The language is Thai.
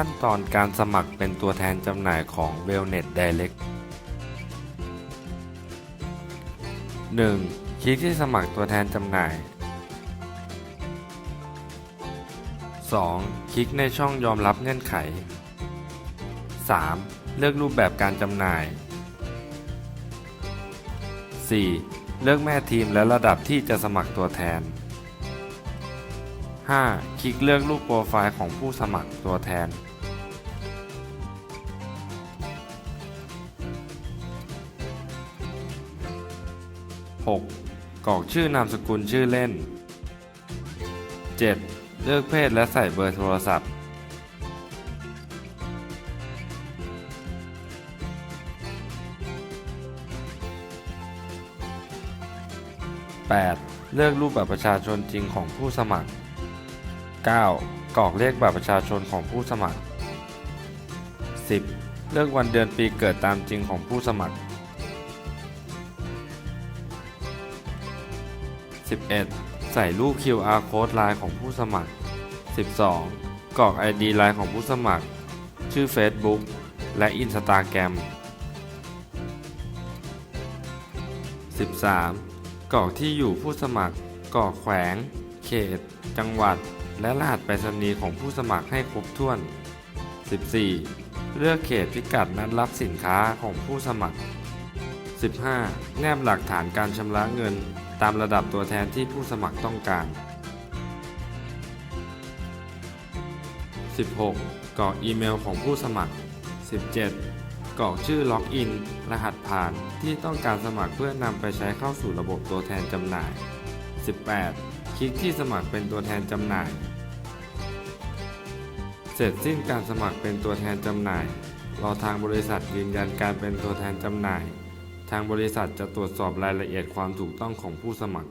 ขั้นตอนการสมัครเป็นตัวแทนจำหน่ายของ w e l l n e t Direct 1. คลิกที่สมัครตัวแทนจำหน่าย 2. คลิกในช่องยอมรับเงื่อนไข 3. เลือกรูปแบบการจำหน่าย 4. เลือกแม่ทีมและระดับที่จะสมัครตัวแทน 5. คลิกเลือกรูปโปรไฟล์ของผู้สมัครตัวแทน 6. กรอกชื่อนามสกุลชื่อเล่น 7. เลือกเพศและใส่เบอร์โทรศัพท์ 8. เลือกรูปบัตรประชาชนจริงของผู้สมัคร 9. กรอกเลขบัตรประชาชนของผู้สมัคร 10. เลือกวันเดือนปีเกิดตามจริงของผู้สมัคร 11. ใส่รูป QR code ไลน์ของผู้สมัคร 12. กรอก ID ไลน์ของผู้สมัคร ชื่อ Facebook และ Instagram 13. กรอกที่อยู่ผู้สมัคร กรอกแขวง เขต จังหวัด และรหัสไปรษณีย์ของผู้สมัครให้ครบถ้วน 14. เลือกเขตพิกัดนัดรับสินค้าของผู้สมัคร 15. แนบหลักฐานการชำระเงิน ตามระดับตัวแทนที่ผู้สมัครต้องการ 16. กรอกอีเมลของผู้สมัคร 17. กรอกชื่อล็อกอิน รหัสผ่านที่ต้องการสมัครเพื่อนำไปใช้เข้าสู่ระบบตัวแทนจำหน่าย 18. คลิกที่สมัครเป็นตัวแทนจำหน่าย เสร็จสิ้นการสมัครเป็นตัวแทนจำหน่าย รอทางบริษัทยืนยันการเป็นตัวแทนจำหน่าย ทางบริษัทจะตรวจสอบรายละเอียดความถูกต้องของผู้สมัคร